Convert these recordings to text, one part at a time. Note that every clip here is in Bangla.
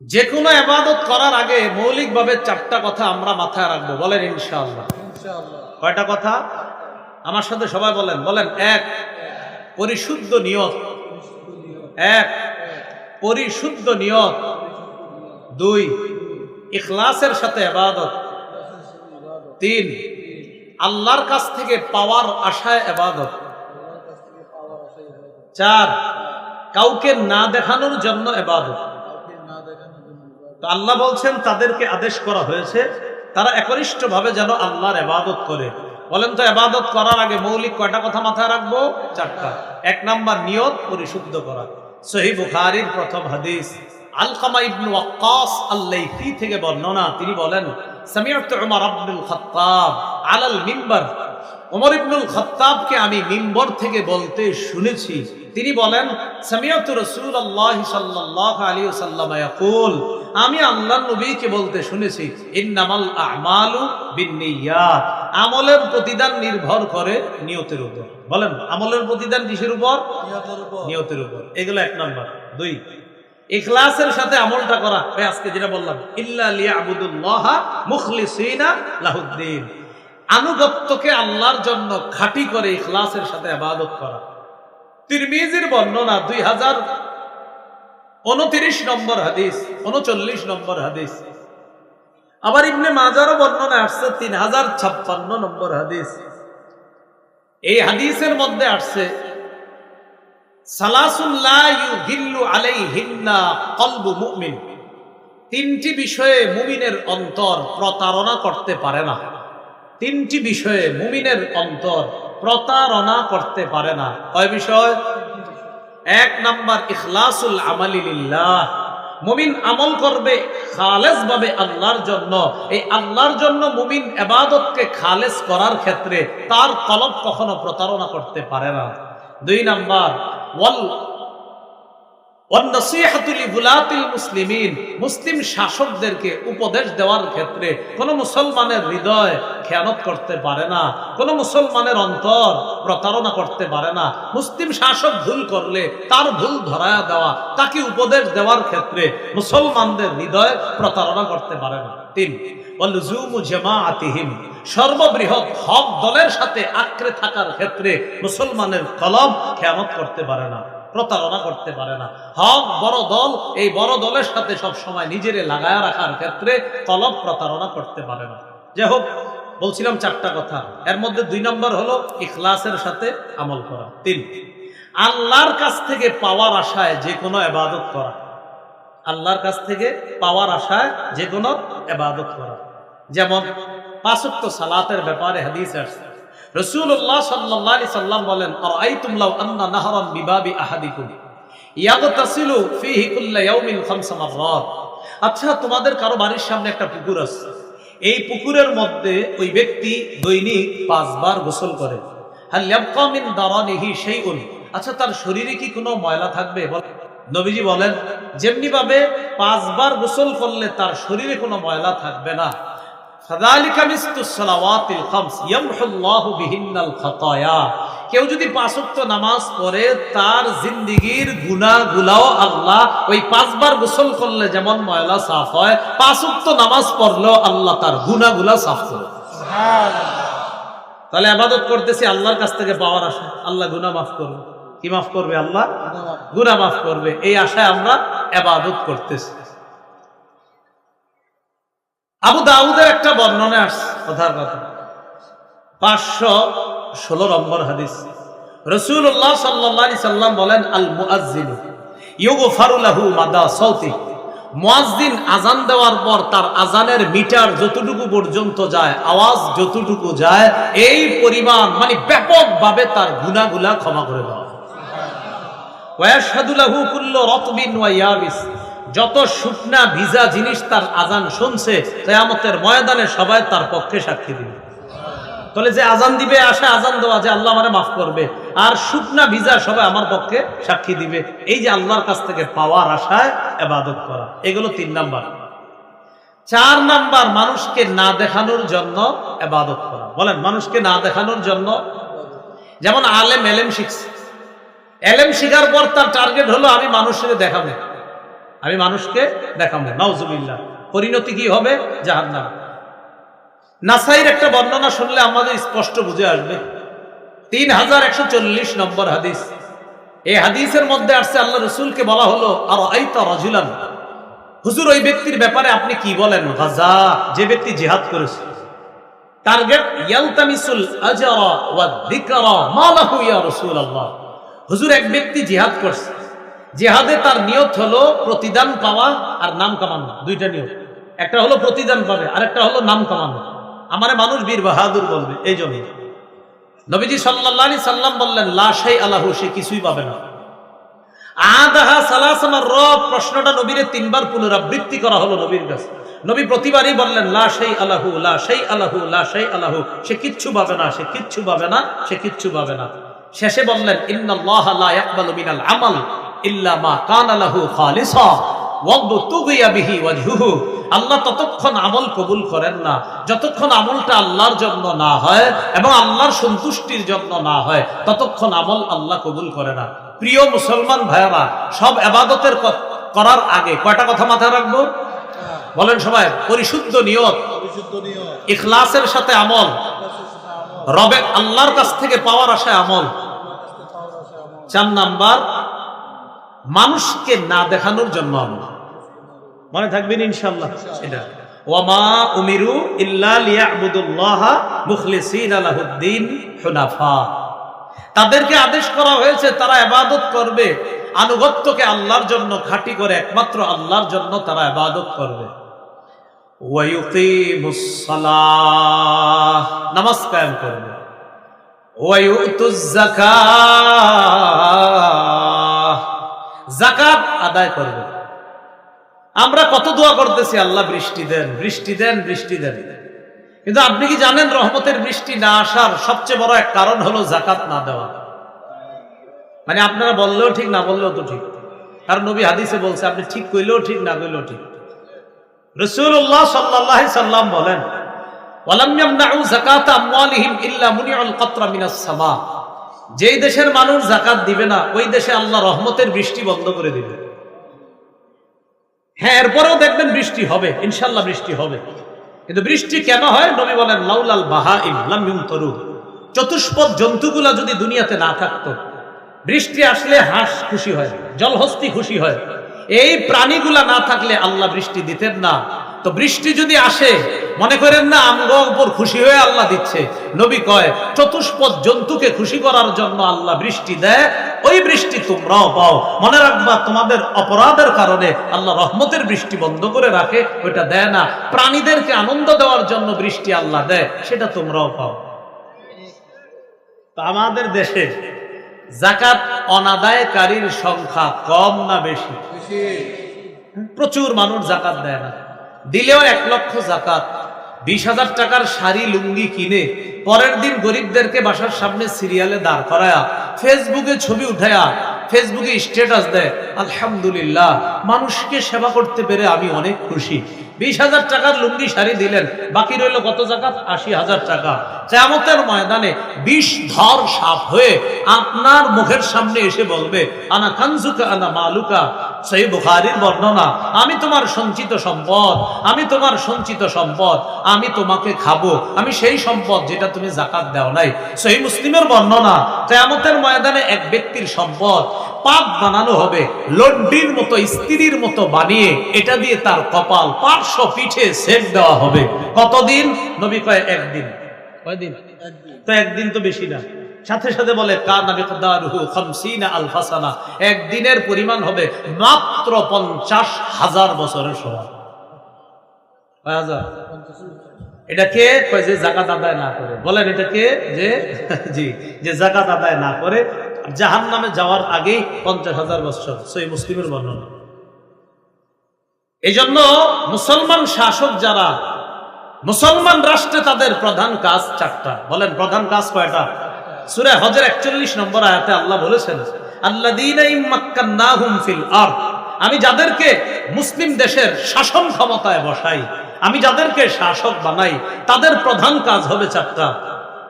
যে কোনো আবাদত করার আগে মৌলিকভাবে চারটা কথা আমরা মাথায় রাখব। বলেন ইনশাআল্লাহ। কয়টা কথা? আমার সাথে সবাই বলেন। বলেন, এক, পরিশুদ্ধ নিয়ত। এক, পরিশুদ্ধ নিয়ত। দুই, ইখলাসের সাথে আবাদত। তিন, আল্লাহর কাছ থেকে পাওয়ার আশায় আবাদত। চার, কাউকে না দেখানোর জন্য এবাদত তো আল্লাহ বলছেন, তাদেরকে আদেশ করা হয়েছে, তারা একনিষ্ঠ ভাবে যেন আল্লাহর এবাদত করে। বলেন তো এবাদত করার আগে মৌলিক কয়টা কথা মাথায় রাখব? চারটা। এক নাম্বার, নিয়ত পরিশুদ্ধ করা। সহি বুখারির প্রথম হাদিস। থেকে বর্ণনা, তিনি বলেন আব্দুল ওমর আমি মিম্বর থেকে বলতে শুনেছি। তিনি বলেন সামিয়াতু আমি আল্লাহর নবীকে বলতে শুনেছি ইন্নামাল আমালু বিন্নিয়াত আমলের প্রতিদান নির্ভর করে নিয়তের উপর। বলেন আমলের প্রতিদান কিসের উপর? নিয়তের উপর। এগুলো এক নাম্বার। দুই ইখলাসের সাথে আমলটা করা। আজকে যেটা বললাম ইল্লা লিয়াবুদুল্লাহ মুখলিসিনা লাহুদ্দিন আনুগত্যকে আল্লাহর জন্য খাটি করে ইখলাসের সাথে আবাদত করা। তিরমিজির বর্ণনা দুই হাজার উনত্রিশ নম্বর হাদিস, উনচল্লিশ নম্বর হাদিস। আবার ইবনে মাজারও বর্ণনা আসছে তিন হাজার ছাপ্পান্ন নম্বর হাদিস। এই হাদিসের মধ্যে আসছে তিনটি বিষয়ে মুমিনের অন্তর প্রতারণা করতে পারে না। তিনটি বিষয়ে মুমিনের অন্তর প্রতারণা করতে পারে না। কয় বিষয়? এক নাম্বার, ইখলাসুল আমালিল্লাহ মুমিন আমল করবে খালেস ভাবে আল্লাহর জন্য। এই আল্লাহর জন্য মুমিন এবাদতকে খালেস করার ক্ষেত্রে তার কলব কখনো প্রতারণা করতে পারে না। দুই নাম্বার, ওয়াল মুসলিম শাসকদেরকে উপদেশ দেওয়ার ক্ষেত্রে কোন মুসলমানের হৃদয় খেয়ানত করতে পারে না, কোন মুসলমানের অন্তর প্রতারণা করতে পারে না। মুসলিম শাসক ভুল করলে, তার ভুল ধরায়া দেওয়া, তাকে উপদেশ দেওয়ার ক্ষেত্রে মুসলমানদের হৃদয় প্রতারণা করতে পারে না। তিন সর্ববৃহৎ হক দলের সাথে আঁকড়ে থাকার ক্ষেত্রে মুসলমানের কলম খেয়ানত করতে পারে না। প্রতারণা করতে পারে না। হক বড় দল, এই বড় দলের সাথে সব সময় নিজেরে লাগায় রাখার ক্ষেত্রে কলব প্রতারণা করতে পারে না। যাই হোক, বলছিলাম চারটা কথা। এর মধ্যে দুই নম্বর হলো ইখলাসের সাথে আমল করা। তিন, আল্লাহর কাছ থেকে পাওয়ার আশায় যে কোনো এবাদত করা। আল্লাহর কাছ থেকে পাওয়ার আশায় যে কোনো এবাদত করা। যেমন পাঁচক্ত সালাতের ব্যাপারে হাদিস আসছে। রসুল্লাহ সাল্লাহ সাল্লাম বলেন আচ্ছা তোমাদের কারও বাড়ির সামনে একটা পুকুর আছে। এই পুকুরের মধ্যে ওই ব্যক্তি দৈনিক পাঁচবার গোসল করে। শাইউন। আচ্ছা তার শরীরে কি কোনো ময়লা থাকবে? নবীজি বলেন যেমনি ভাবে পাঁচবার গোসল করলে তার শরীরে কোনো ময়লা থাকবে না। কেউ যদি পাঁচক্ত নামাজ পড়ে তার জিন্দিগির গুনাগুলাও আল্লাহ ওই পাঁচবার গোসল করলে যেমন ময়লা সাফ হয় পাঁচক্ত নামাজ পড়লেও আল্লাহ তার গুনাগুলা সাফ করে। তাহলে আবাদত করতেছি আল্লাহর কাছ থেকে পাওয়ার আশা আল্লাহ গুনা মাফ করবে কি মাফ করবে আল্লাহ? গুনা মাফ করবে। এই আশায় আমরা আবাদত করতেছি। আবু দাউদের একটা বর্ণনা আসছে। কথার কথা। পাঁচশো ষোলো নম্বর হাদিস। রসুল্লাহ সাল্লি সাল্লাম বলেন আল মুআজিন ইউগফারুলাহু মাদা সৌতি মুয়াজ্জিন আজান দেওয়ার পর তার আজানের মিটার যতটুকু পর্যন্ত যায়, আওয়াজ যতটুকু যায়, এই পরিমাণ মানে ব্যাপকভাবে তার গুনাগুলা ক্ষমা করে দেওয়া। ওয়াশহাদুলাহু কুল্লু রতবিন ওয়া যত শুকনা ভিজা জিনিস তার আজান শুনছে, কেয়ামতের ময়দানে সবাই তার পক্ষে সাক্ষী দিবে। তাহলে যে আজান দিবে, আসে আজান দেওয়া, যে আল্লাহ আমারে মাফ করবে, আর শুকনা ভিজা সবাই আমার পক্ষে সাক্ষী দিবে। এই যে আল্লাহর কাছ থেকে পাওয়ার আশায় এবাদত করা, এগুলো তিন নাম্বার। চার নাম্বার, মানুষকে না দেখানোর জন্য এবাদত করা। বলেন, মানুষকে না দেখানোর জন্য। যেমন আলেম, এলেম শিখছে। এলেম শিখার পর তার টার্গেট হলো, আমি মানুষের দেখাবো। আমি মানুষকে দেখাবো। নাউজুবিল্লাহ। পরিণতি কি হবে? জাহান্নাম। নাসাইর একটা বর্ণনা শুনলে আমাদের স্পষ্ট বুঝে আসবে। তিন হাজার একশো চল্লিশ নম্বর হাদিস। এই হাদিসের মধ্যে আসছে, আল্লাহ রসুলকে বলা হলো আর আইতা রাজুলান। হুজুর, ওই ব্যক্তির ব্যাপারে আপনি কি বলেন? গাজা, যে ব্যক্তি জিহাদ করেছে। টার্গেট, ইয়ালতামিসুল আজরা ওয়া যিকরা মা ইয়া রাসূলুল্লাহ। হুজুর, এক ব্যক্তি জিহাদ করছে। জিহাদে তার নিয়ত হলো প্রতিদান পাওয়া আর নাম কামানো, দুইটা নিয়ত। একটা হলো প্রতিদান পাবে আর একটা হলো নাম কামানো। আমারে মানুষ বীর বাহাদুর বলবে, এই জন্য। নবীজি সাল্লাল্লাহু সাল্লাম বললেন, লা শাই আলাহু সে কিছুই পাবে না। আদাহা রব, প্রশ্নটা নবীরে তিনবার পুনরাবৃত্তি করা হলো নবীর কাছে। নবী প্রতিবারই বললেন, লা আলাহু লা আলাহু সে কিচ্ছু পাবে না, সে কিচ্ছু পাবে না, সে কিচ্ছু পাবে না। শেষে বললেন, ইন্নাল্লাহ লা ইয়াকবালু মিনাল আমাল ইল্লা মা কানা লাহু খালিসা ওয়াবতুগিয়া বিহি ওয়াজহুহু। আল্লাহ ততক্ষণ আমল কবুল করেন না। যতক্ষণ আমলটা আল্লাহর জন্য না হয় এবং আল্লাহর সন্তুষ্টির জন্য না হয় ততক্ষণ আমল আল্লাহ কবুল করে না। প্রিয় মুসলমান ভাইয়েরা সব আবাদতের করার আগে কয়টা কথা মাথায় রাখব? বলেন সবাই পরিশুদ্ধ নিয়ত ইখলাসের সাথে আমল রবে আল্লাহর কাছ থেকে পাওয়ার আশায় আমল। চার নাম্বার মানুষকে না দেখানোর জন্য আমল মনে থাকবেন ইনশাল্লাহ এটা। ওয়ামা উমিরু হুনাফা। তাদেরকে আদেশ করা হয়েছে, তারা ইবাদত করবে। আনুগত্যকে আল্লাহর জন্য খাঁটি করে, একমাত্র আল্লাহর জন্য তারা ইবাদত করবে। নামাজ কায়েম করবে। ওয়ায়ুতুজ যাকাত যাকাত আদায় করবে। আমরা কত দোয়া করতেছি, আল্লাহ বৃষ্টি দেন বৃষ্টি দেন বৃষ্টি দেন। কিন্তু আপনি কি জানেন, রহমতের বৃষ্টি না আসার সবচেয়ে বড় এক কারণ হলো জাকাত না দেওয়া? মানে আপনারা বললেও ঠিক, না বললেও তো ঠিক। কারণ নবী হাদিসে বলছে, আপনি ঠিক কইলেও ঠিক, না কইলেও ঠিক। রসুল্লাহ সাল্লাহ সাল্লাম বলেন, ওয়ালাম ইয়ামনাউ যাকাত আমওয়ালিহিম ইল্লা মুনিউল কতরা মিনাস সামা। যেই দেশের মানুষ জাকাত দিবে না, ওই দেশে আল্লাহ রহমতের বৃষ্টি বন্ধ করে দিবে। হ্যাঁ এরপরেও দেখবেন বৃষ্টি হবে, ইনশাল্লাহ বৃষ্টি হবে। কিন্তু বৃষ্টি কেন হয়? নবী বলেন, লাউলাল বাহা ইমলাম তরু চতুষ্পদ জন্তুগুলা যদি দুনিয়াতে না থাকতো, বৃষ্টি আসলে হাঁস খুশি হয়, জলহস্তি খুশি হয়। এই প্রাণীগুলা না থাকলে আল্লাহ বৃষ্টি দিতেন না। তো বৃষ্টি যদি আসে মনে করেন না আমগো উপর খুশি হয়ে আল্লাহ দিচ্ছে। নবী কয় চতুষ্পদ জন্তুকে খুশি করার জন্য আল্লাহ বৃষ্টি দেয় ওই বৃষ্টি তোমরাও পাও। মনে রাখবা তোমাদের অপরাধের কারণে আল্লাহ রহমতের বৃষ্টি বন্ধ করে রাখে ওইটা দেয় না। প্রাণীদেরকে আনন্দ দেওয়ার জন্য বৃষ্টি আল্লাহ দেয় সেটা তোমরাও পাও। আমাদের দেশে জাকাত অনাদায়কারীর সংখ্যা কম না বেশি? বেশি। প্রচুর মানুষ জাকাত দেয় না। দিলেও এক লক্ষ জাকাত। বিশ হাজার টাকার শাড়ি লুঙ্গি কিনে পরের দিন গরিবদেরকে বাসার সামনে সিরিয়ালে দাঁড় করায়া, ফেসবুকে ছবি উঠায়া, ফেসবুকে স্ট্যাটাস দেয়। আলহামদুলিল্লাহ, মানুষকে সেবা করতে পেরে আমি অনেক খুশি। বিশ হাজার টাকার লুঙ্গি শাড়ি দিলেন। বাকি রইল কত জাকাত? আশি হাজার টাকা। কেয়ামতের ময়দানে বিষ ধর সাপ হয়ে আপনার মুখের সামনে এসে বলবে, আনা কানজুকা আনা মালুকা। সেই বুখারির বর্ণনা, আমি তোমার সঞ্চিত সম্পদ, আমি তোমার সঞ্চিত সম্পদ, আমি তোমাকে খাব। আমি সেই সম্পদ যেটা তুমি জাকাত দাও নাই। সেই মুসলিমের বর্ণনা, কেয়ামতের ময়দানে এক ব্যক্তির সম্পদ পাপ বানানো হবে, লড্ডির মতো, স্ত্রীর মতো বানিয়ে এটা দিয়ে তার কপাল, পার্শ্ব পিঠে সেক দেওয়া হবে। কতদিন? নবী কয়, একদিন। কয়দিন? তো একদিন তো বেশি না। সাথে সাথে বলে একদিনের পরিমাণ হবে মাত্র পঞ্চাশ হাজার বছরের সমান। কয় হাজার? এটা কে? কয় যে জাকাত আদায় না করে। বলেন এটাকে যে? জি, যে জাকাত আদায় না করে জাহান নামে যাওয়ার আগেই পঞ্চাশ হাজার বছর, সই মুসলিমের বর্ণনা। এই জন্য মুসলমান শাসক যারা, মুসলমান রাষ্ট্রে তাদের প্রধান কাজ চারটা। বলেন, প্রধান কাজ কয়টা? সুরে হজের একচল্লিশ নম্বর আয়াতে আল্লাহ বলেছেন আল্লাহ আমি যাদেরকে মুসলিম দেশের শাসন ক্ষমতায় বসাই, আমি যাদেরকে শাসক বানাই, তাদের প্রধান কাজ হবে চারটা।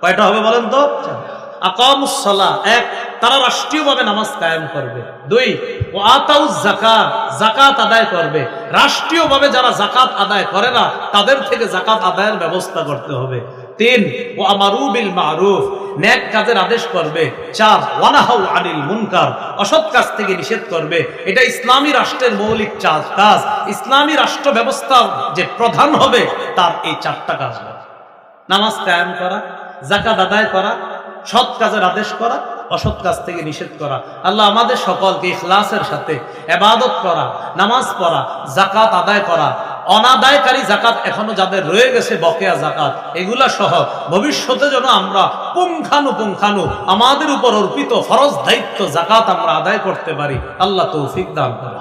কয়টা হবে বলেন তো? আকামুসলা এক, তারা রাষ্ট্রীয়ভাবে নামাজ কায়েম করবে। দুই ও আতাউ জাকাত জাকাত আদায় করবে। রাষ্ট্রীয়ভাবে যারা জাকাত আদায় করে না, তাদের থেকে জাকাত আদায়ের ব্যবস্থা করতে হবে। তিন ও আমারু বিল মারুফ ন্যাক কাজের আদেশ করবে। চার, ওয়ানাহাউ আনিল মুনকার, অসৎ কাজ থেকে নিষেধ করবে। এটা ইসলামী রাষ্ট্রের মৌলিক চার কাজ। ইসলামী রাষ্ট্র ব্যবস্থা যে প্রধান হবে, তার এই চারটা কাজ নামাজ কায়েম করা জাকাত আদায় করা সৎ কাজের আদেশ করা, অসৎ কাজ থেকে নিষেধ করা। আল্লাহ আমাদের সকলকে ইখলাসের সাথে এবাদত করা, নামাজ পড়া জাকাত আদায় করা, অনাদায়কারী জাকাত এখনও যাদের রয়ে গেছে, বকেয়া জাকাত এগুলা সহ ভবিষ্যতে যেন আমরা পুঙ্খানু পুঙ্খানু আমাদের উপর অর্পিত ফরজ দায়িত্ব জাকাত আমরা আদায় করতে পারি। আল্লাহ তৌফিক দান করে